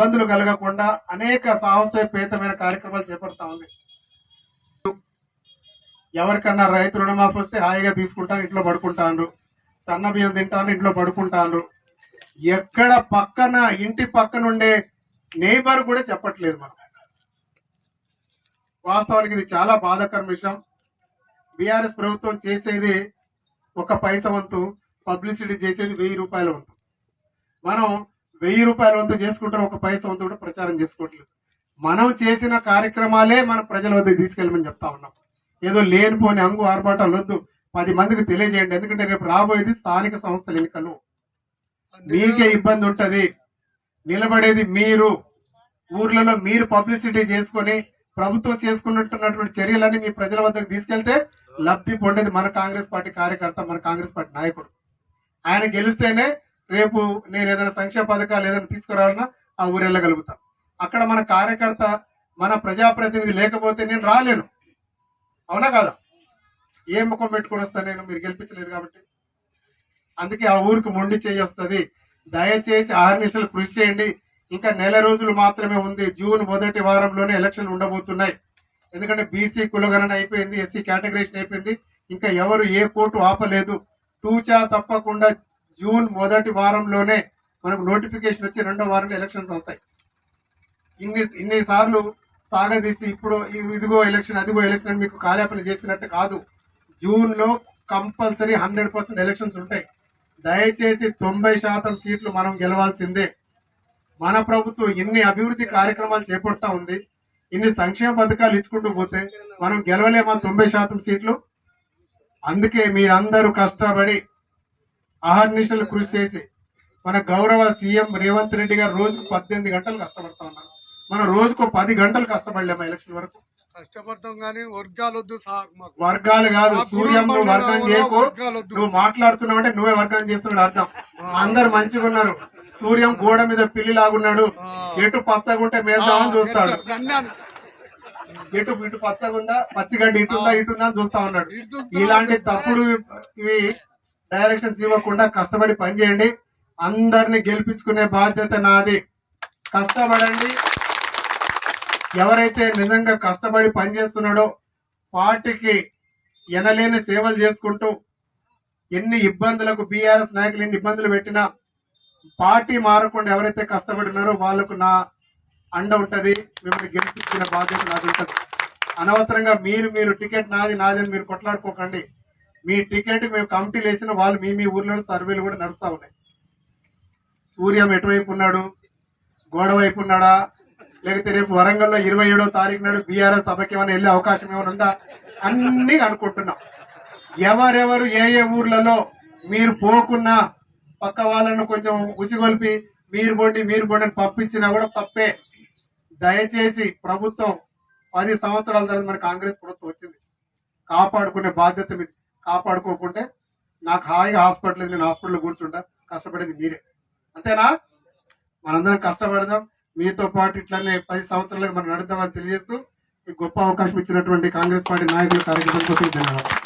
ఇబ్బందులు కలగకుండా అనేక సాహసోపేతమైన కార్యక్రమాలు చేపడతా ఉంది. ఎవరికన్నా రైతు రుణమాఫీ వస్తే హాయిగా తీసుకుంటాను ఇంట్లో పడుకుంటాను. సన్న బియ్యం తింటాను ఇంట్లో పడుకుంటాను. ఎక్కడ పక్కన ఇంటి పక్కన ఉండే నేబర్ కూడా చెప్పట్లేదు మనం. వాస్తవానికి ఇది చాలా బాధాకరం విషయం. బీఆర్ఎస్ ప్రభుత్వం చేసేది ఒక పైస వంతు పబ్లిసిటీ చేసేది వెయ్యి రూపాయల వంతు. మనం వెయ్యి రూపాయల వంతు చేసుకుంటాం ఒక పైస వంతు కూడా ప్రచారం చేసుకోవట్లేదు. మనం చేసిన కార్యక్రమాలే మన ప్రజల వద్దకు తీసుకెళ్ళమని చెప్తా ఉన్నాం. ఏదో లేనిపోని అంగు ఆర్భాటాలు వద్దు. పది మందికి తెలియజేయండి. ఎందుకంటే రేపు రాబోయేది స్థానిక సంస్థల ఎన్నికలు. మీకే ఇబ్బంది ఉంటది. నిలబడేది మీరు. ఊర్లలో మీరు పబ్లిసిటీ చేసుకొని ప్రభుత్వం చేసుకున్నట్టున్నటువంటి చర్యలన్నీ మీ ప్రజల వద్దకు తీసుకెళ్తే లబ్ధి పొందేది మన కాంగ్రెస్ పార్టీ కార్యకర్త మన కాంగ్రెస్ పార్టీ నాయకుడు. ఆయన గెలిస్తేనే రేపు నేను ఏదైనా సంక్షేమ పథకాలు ఏదైనా తీసుకురావాలన్నా ఆ ఊరు వెళ్ళగలుగుతా. అక్కడ మన కార్యకర్త మన ప్రజాప్రతినిధి లేకపోతే నేను రాలేను. అవునా కాదా? ఏ ముఖం పెట్టుకొని వస్తా నేను? మీరు గెలిపించలేదు కాబట్టి. అందుకే ఆ ఊరికి మొండి చేయి వస్తుంది. దయచేసి ఆర్నిషలు కృషి చేయండి. ఇంకా నెల రోజులు మాత్రమే ఉంది. జూన్ మొదటి వారంలోనే ఎలక్షన్లు ఉండబోతున్నాయి. ఎందుకంటే బీసీ కులగణన అయిపోయింది ఎస్సీ కేటగరేషన్ అయిపోయింది. ఇంకా ఎవరు ఏ కోర్టు ఆపలేదు. తూచా తప్పకుండా జూన్ మొదటి వారంలోనే మనకు నోటిఫికేషన్ వచ్చి రెండో వారంలో ఎలక్షన్స్ అవుతాయి. ఇన్ని ఇన్ని సార్లు సాగదీసి ఇప్పుడు ఇదిగో ఎలక్షన్ అదిగో ఎలక్షన్ మీకు కార్యాపన చేసినట్టు కాదు. జూన్లో కంపల్సరీ హండ్రెడ్ పర్సెంట్ ఎలక్షన్స్ ఉంటాయి. దయచేసి తొంభై శాతం సీట్లు మనం గెలవాల్సిందే. మన ప్రభుత్వం ఇన్ని అభివృద్ధి కార్యక్రమాలు చేపడతా ఉంది. ఇన్ని సంక్షేమ పథకాలు ఇచ్చుకుంటూ పోతే మనం గెలవలేమా తొంభై శాతం సీట్లు? అందుకే మీరందరూ కష్టపడి అహర్నిశలు కృషి చేసి మన గౌరవ సీఎం రేవంత్ రెడ్డి గారు రోజుకు పద్దెనిమిది గంటలు కష్టపడతా ఉన్నారు. మనం రోజుకు పది గంటలు కష్టపడలేమా ఎలక్షన్ వరకు? కష్టపడతాం కానీ వర్గాలు వద్దు వర్గాలు కాదు సూర్యం నువ్వు వర్గం చేయకు. నువ్వు మాట్లాడుతున్నావు అంటే నువ్వే వర్గం చేస్తున్నాడు అర్థం. అందరు మంచిగా ఉన్నారు. సూర్యం గోడ మీద పిల్లి లాగున్నాడు. ఎటు పచ్చగుంటే మేద్దామని చూస్తాడు. ఎటు ఇటు పచ్చగా ఉందా పచ్చిగడ్డి ఇటు ఉందా ఇటు ఉందా అని చూస్తా ఉన్నాడు? ఇలాంటి తప్పుడు ఇవి డైరెక్షన్స్ ఇవ్వకుండా కష్టపడి పనిచేయండి. అందరిని గెలిపించుకునే బాధ్యత నాది. కష్టపడండి. ఎవరైతే నిజంగా కష్టపడి పనిచేస్తున్నాడో పార్టీకి ఎనలేని సేవలు చేసుకుంటూ ఎన్ని ఇబ్బందులకు బీఆర్ఎస్ నాయకులు ఎన్ని ఇబ్బందులు పెట్టినా పార్టీ మారకుండా ఎవరైతే కష్టపడినారో వాళ్ళకు నా అండ ఉంటుంది. మిమ్మల్ని గెలిపించిన బాధ్యత నాది ఉంటుంది. అనవసరంగా మీరు మీరు టికెట్ నాది నాది మీరు కొట్లాడుకోకండి. మీ టికెట్ మేము కమిటీలు వేసిన వాళ్ళు మీ మీ ఊర్లో సర్వేలు కూడా నడుస్తూ ఉన్నాయి. సూర్యం ఎటువైపు ఉన్నాడు? గోడ వైపు ఉన్నాడా? లేకపోతే రేపు వరంగల్లో ఇరవై ఏడో తారీఖు నాడు బీఆర్ఎస్ సభకి ఏమైనా వెళ్ళే అవకాశం ఏమైనా ఉందా? అన్ని అనుకుంటున్నాం. ఎవరెవరు ఏ ఏ ఊర్లలో మీరు పోకున్నా పక్క వాళ్ళను కొంచెం ఉసిగొల్పి మీరు బొండి మీరు బొండి అని పంపించినా కూడా తప్పే. దయచేసి ప్రభుత్వం పది సంవత్సరాల తర్వాత మన కాంగ్రెస్ ప్రభుత్వం వచ్చింది. కాపాడుకునే బాధ్యత మీద. కాపాడుకోకుంటే నాకు హాయిగా హాస్పిటల్ నేను హాస్పిటల్లో కూర్చుంటా. కష్టపడేది మీరే. అంతేనా? మనందరం కష్టపడదాం. మీతో పాటు ఇట్లనే పది సంవత్సరాలుగా మనం నడుద్దామని తెలియజేస్తూ ఈ గొప్ప అవకాశం ఇచ్చినటువంటి కాంగ్రెస్ పార్టీ నాయకులు కార్యకర్తలకు ధన్యవాదాలు.